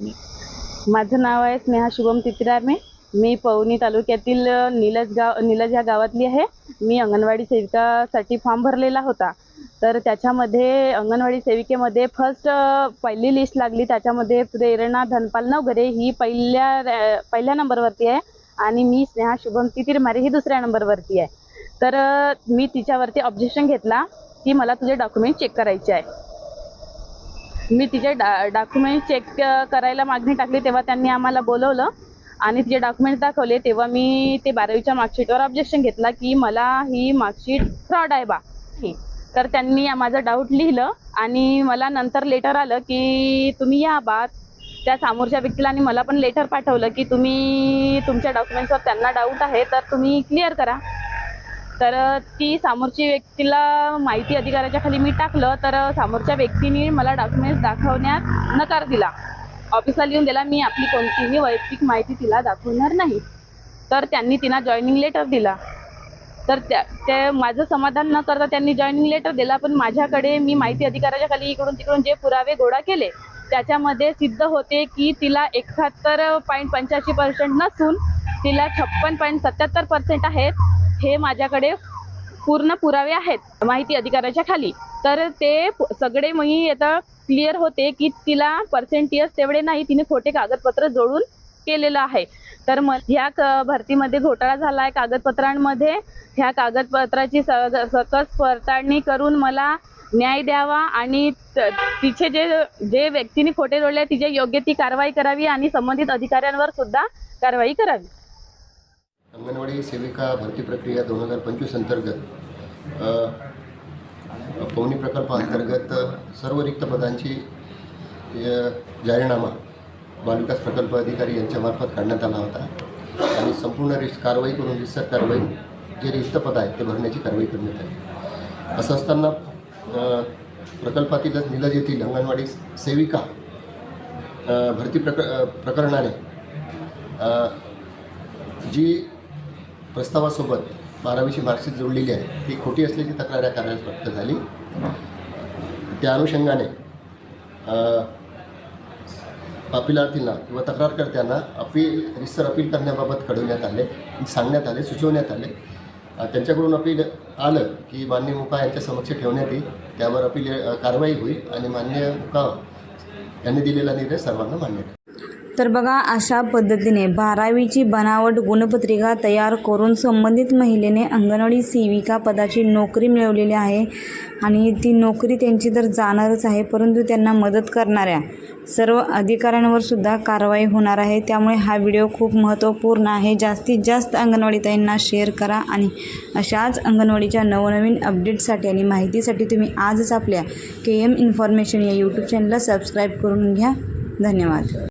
माझं नाव आहे स्नेहा शुभम तितिरामे. मी पवनी तालुक्यातील निलज गाव निलज ह्या गावातली आहे. मी अंगणवाडी सेविकासाठी फॉर्म भरलेला होता. तर त्याच्यामध्ये अंगणवाडी सेविकेमध्ये फर्स्ट पहिली लिस्ट लागली. त्याच्यामध्ये प्रेरणा धनपाल नवघरे ही पहिल्या पहिल्या नंबरवरती आहे. आणि मी स्नेहा शुभम तितिरमारे ही दुसऱ्या नंबरवरती आहे. तर मी तिच्यावरती ऑब्जेक्शन घेतला की मला तुझे डॉक्युमेंट चेक करायचे आहे. मी तिचे डा डॉक्युमेंट चेक करायला मागणी टाकली तेव्हा त्यांनी आम्हाला बोलवलं. आणि तिचे डॉक्युमेंट दाखवले तेव्हा मी ते बारावीच्या मार्कशीटवर ऑब्जेक्शन घेतला की मला ही मार्कशीट फ्रॉड आहे बा. तर त्यांनी माझं डाऊट लिहिलं आणि मला नंतर लेटर आलं की तुम्ही या बा. त्या समोरच्या व्यक्तीला आणि मला पण लेटर पाठवलं की तुम्ही तुमच्या डॉक्युमेंट्सवर त्यांना डाऊट आहे तर तुम्ही क्लिअर करा. तर ती समोरची व्यक्तीला माहिती अधिकाराच्या खाली मी टाकलं. तर समोरच्या व्यक्तीने मला डॉक्युमेंट्स दाखवण्यात नकार दिला. ऑफिसला लिहून दिला मी आपली कोणतीही वैयक्तिक माहिती तिला दाखवणार नाही. तर त्यांनी तिला जॉईनिंग लेटर दिला. तर त्या ते माझं समाधान न करता त्यांनी जॉईनिंग लेटर दिला पण माझ्याकडे मी माहिती अधिकाराच्या खाली इकडून तिकडून जे पुरावे गोळा केले त्याच्यामध्ये सिद्ध होते की तिला एकाहत्तर पॉईंट पंच्याऐंशी पर्सेंट नसून तिला छप्पन पॉईंट सत्याहत्तर पर्सेंट आहेत. हे माझ्याकडे पूर्ण पुरावे आहेत माहिती अधिकाराच्या खाली. तर ते सगळे मी आता क्लिअर होते की तिला पर्सेंटेज तेवढे नाही तिने खोटे कागदपत्र जोडून केलेलं आहे. तर मग ह्या भरतीमध्ये घोटाळा झाला आहे कागदपत्रांमध्ये. ह्या कागदपत्राची सकस पडताळणी करून मला न्याय द्यावा आणि तिचे जे जे व्यक्तीने खोटे जोडले तिचे योग्य ती कारवाई करावी आणि संबंधित अधिकाऱ्यांवर सुद्धा कारवाई करावी. अंगणवाडी सेविका भरती प्रक्रिया दोन हजार पंचवीस अंतर्गत पवनी प्रकल्पाअंतर्गत सर्व रिक्त पदांची जाहीरनामा बालविकास प्रकल्प अधिकारी यांच्यामार्फत काढण्यात आला होता. आणि संपूर्ण रिस कारवाई करून रिसर कारवाई जे रिक्त पद आहेत ते भरण्याची कारवाई करण्यात आली. असं असताना प्रकल्पातीलच निलज येथील अंगणवाडी सेविका भरती प्रक प्रकरणाने जी प्रस्तावासोबत बारावीची मार्कशीट जोडलेली आहे. ती खोटी असल्याची तक्रार या कार्यालयात प्राप्त झाली. त्या अनुषंगाने अपिलार्थींना किंवा तक्रारकर्त्यांना अपील रिस्तर अपील करण्याबाबत कळवण्यात आले सांगण्यात आले सुचवण्यात आले. त्यांच्याकडून अपील आलं की मान्य मुका यांच्या समक्ष ठेवण्यात येईल. त्यावर अपील कारवाई होईल आणि मान्य मुका यांनी दिलेला निर्णय सर्वांना मान्य तर बघा अशा पद्धतीने बारावीची बनावट गुणपत्रिका तयार करून संबंधित महिलेने अंगणवाडी सेविका पदाची नोकरी मिळवलेली आहे आणि ती नोकरी त्यांची तर जाणारच आहे परंतु त्यांना मदत करणाऱ्या सर्व अधिकाऱ्यांवर सुद्धा कारवाई होणार आहे. त्यामुळे हा व्हिडिओ खूप महत्त्वपूर्ण आहे. जास्तीत जास्त अंगणवाडीताईंना शेअर करा आणि अशाच अंगणवाडीच्या नवनवीन अपडेटसाठी आणि माहितीसाठी तुम्ही आजच आपल्या के एम इन्फॉर्मेशन या यूट्यूब चॅनलला सबस्क्राईब करून घ्या. धन्यवाद.